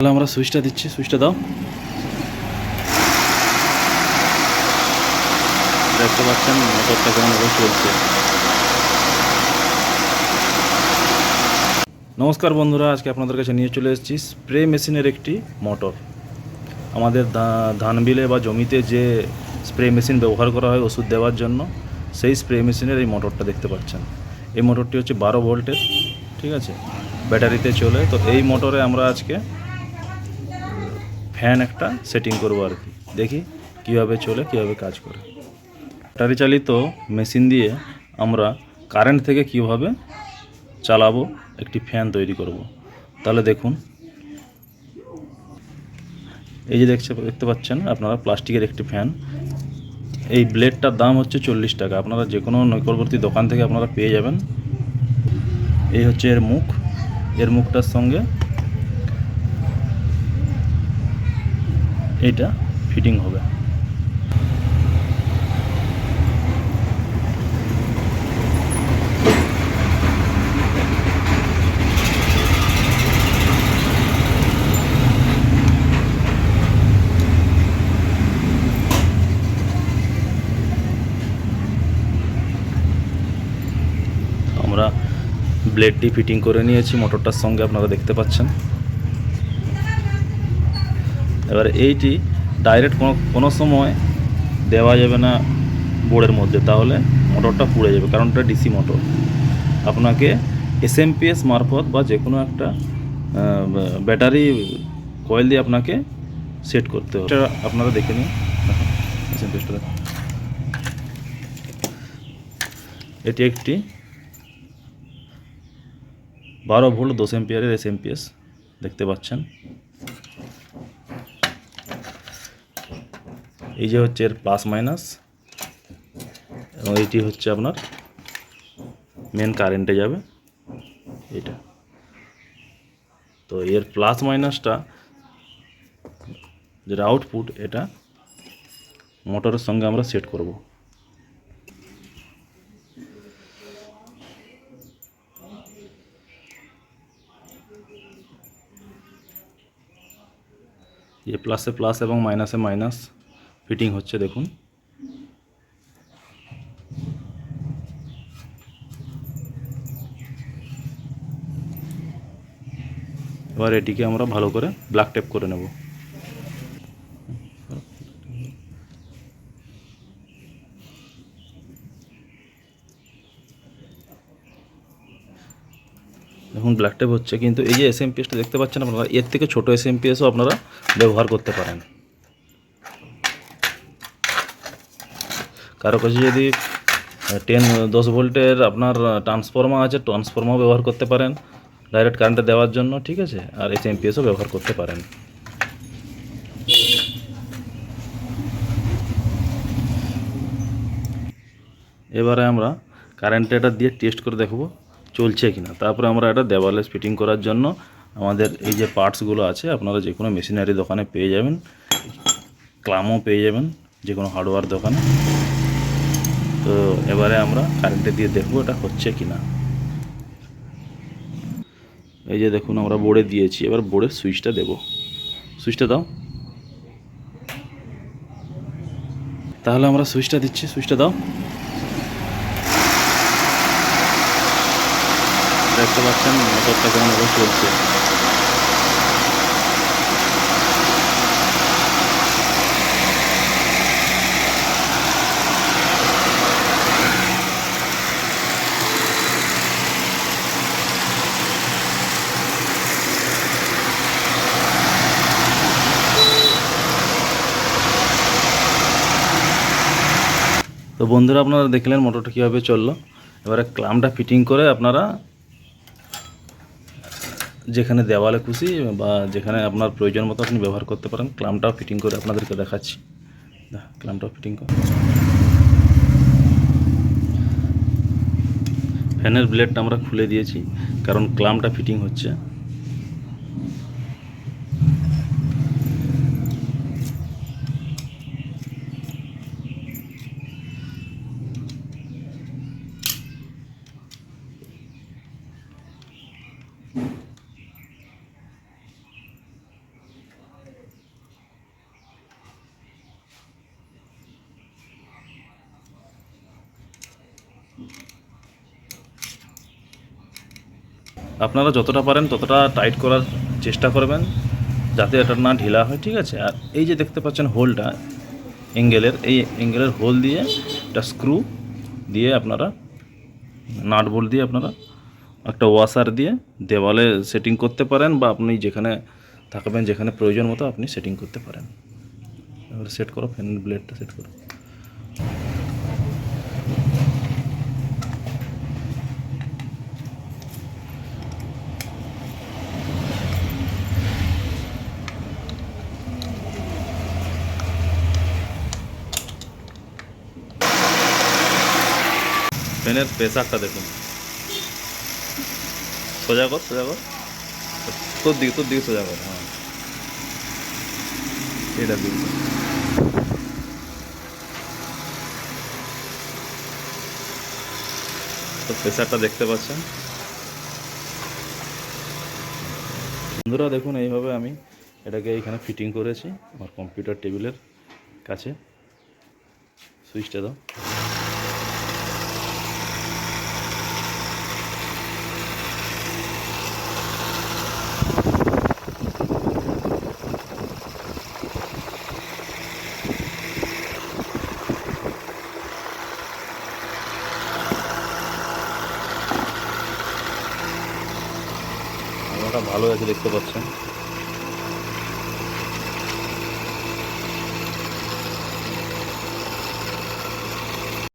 তাহলে আমরা সুইচটা দিচ্ছি, সুইচটা দাও। দেখতে পাচ্ছেন, মোটরটা কেমন ভাবে চলছে। নমস্কার বন্ধুরা, আজকে আপনাদের কাছে নিয়ে চলে এসেছি, স্প্রে মেশিনের একটি মোটর। আমাদের ধান বিলে বা জমিতে যে স্প্রে মেশিন ব্যবহার করা হয় ওষুধ দেওয়ার জন্য, সেই স্প্রে মেশিনের এই মোটরটা দেখতে পাচ্ছেন। এই মোটরটি হচ্ছে বারো ভোল্টের, ঠিক আছে? ব্যাটারিতে চলে। তো এই মোটরে আমরা আজকে ফ্যান একটা সেটিং করব আর কি। দেখি কীভাবে চলে, কীভাবে কাজ করে। ব্যাটারি চালিত মেশিন দিয়ে আমরা কারেন্ট থেকে কীভাবে চালাবো, একটি ফ্যান তৈরি করব। তাহলে দেখুন। এই যে দেখছে, দেখতে পাচ্ছেন আপনারা, প্লাস্টিকের একটি ফ্যান। এই ব্লেডটার দাম হচ্ছে চল্লিশ টাকা। আপনারা যে কোনো নিকটবর্তী দোকান থেকে আপনারা পেয়ে যাবেন। এই হচ্ছে এর মুখ। এর মুখটার সঙ্গে এইটা ফিটিং হবে। আমরা ব্লেডটি ফিটিং করে নিয়েছি মোটরটার সঙ্গে আপনারা দেখতে পাচ্ছেন। এবার এইটি ডাইরেক্ট কোনো কোনো সময় দেওয়া যাবে না বোর্ডের মধ্যে তাহলে মোটরটা পুড়ে যাবে কারণ এটা ডিসি মোটর আপনাকে এসএমপিএস মারফত বা যে কোনো একটা ব্যাটারি কয়েল দিয়ে আপনাকে সেট করতে হবে। এটা আপনারা দেখে নিন। এসএমপিএসটা এটি একটি বারো ভোল্ট দশ এম্পিয়ারের এস এমপিএস দেখতে পাচ্ছেন। এই যে হচ্ছে এর প্লাস মাইনাস এবং এইটি হচ্ছে আপনার মেন কারেন্টে যাবে এটা তো এর প্লাস মাইনাসটা যেটা আউটপুট এটা মোটরের সঙ্গে আমরা সেট করব। যে প্লাসে প্লাস এবং মাইনাসে মাইনাস ফিটিং হচ্ছে, দেখুন। এবার এটিকে আমরা ভালো করে ব্ল্যাক টেপ করে নেব। এখন ব্ল্যাক টেপ হচ্ছে, কিন্তু এই যে এস এম দেখতে পাচ্ছেন আপনারা, এর থেকে ছোটো এস এম আপনারা ব্যবহার করতে পারেন। কারও কাছে যদি টেন দশ ভোল্টের আপনার ট্রান্সফর্মার আছে ট্রান্সফর্মার ব্যবহার করতে পারেন। ডাইরেক্ট কারেন্টে দেওয়ার জন্য, ঠিক আছে? আর এস এম পিএসও ব্যবহার করতে পারেন। এবারে আমরা কারেন্টে এটা দিয়ে টেস্ট করে দেখব, চলছে কিনা। তারপরে আমরা এটা দেওয়ালে ফিটিং করার জন্য আমাদের এই যে পার্টসগুলো আছে, আপনারা যে কোনো মেশিনারি দোকানে পেয়ে যাবেন। ক্লামও পেয়ে যাবেন, যে কোনো হার্ডওয়্যার দোকানে। তো এবারে আমরা কারেন্টে দিয়ে দেখব এটা হচ্ছে কি না এই যে দেখুন, আমরা বোর্ডে দিয়েছি। এবার বোর্ডের সুইচটা দেব। সুইচটা দাও। তাহলে আমরা সুইচটা দিচ্ছি। সুইচটা দাও। দেখতে পাচ্ছেন মোটরটা কেমন চলছে। তো বন্ধুরা, আপনারা দেখলেন মোটরটা কীভাবে চলল। এবারে ক্লামটা ফিটিং করে আপনারা যেখানে দেওয়ালে খুশি বা যেখানে আপনার প্রয়োজন মতো আপনি ব্যবহার করতে পারেন, ক্লামটাও ফিটিং করে আপনাদেরকে দেখাচ্ছি। ক্লামটাও ফিটিং করে। ফ্যানের ব্লেডটা আমরা খুলে দিয়েছি, কারণ ক্লামটা ফিটিং হচ্ছে। আপনারা যতটা পারেন ততটা টাইট করার চেষ্টা করবেন, যাতে এটা না ঢিলা হয়, ঠিক আছে? আর এই যে দেখতে পাচ্ছেন হোলটা এঙ্গেলের এই এঙ্গেলের হোল দিয়ে একটা স্ক্রু দিয়ে আপনারা, নাট বোল্ট দিয়ে আপনারা একটা ওয়াশার দিয়ে দেওয়ালে সেটিং করতে পারেন, বা আপনি যেখানে থাকবেন, যেখানে প্রয়োজন মতো আপনি সেটিং করতে পারেন। সেট করো, ফ্যান ব্লেডটা সেট করো। ফ্যানের প্রেসারটা দেখুন। সোজা কর সোজা কর। তোর দিকে তোর দিকে সোজা কর হ্যাঁ। এটা দিকে প্রেসারটা দেখতে পাচ্ছেন? বন্ধুরা, দেখুন, এইভাবে আমি এটাকে এইখানে ফিটিং করেছি আমার কম্পিউটার টেবিলের কাছে। সুইচটা দাও। আমারটা ভালো আছে দেখতে পাচ্ছেন।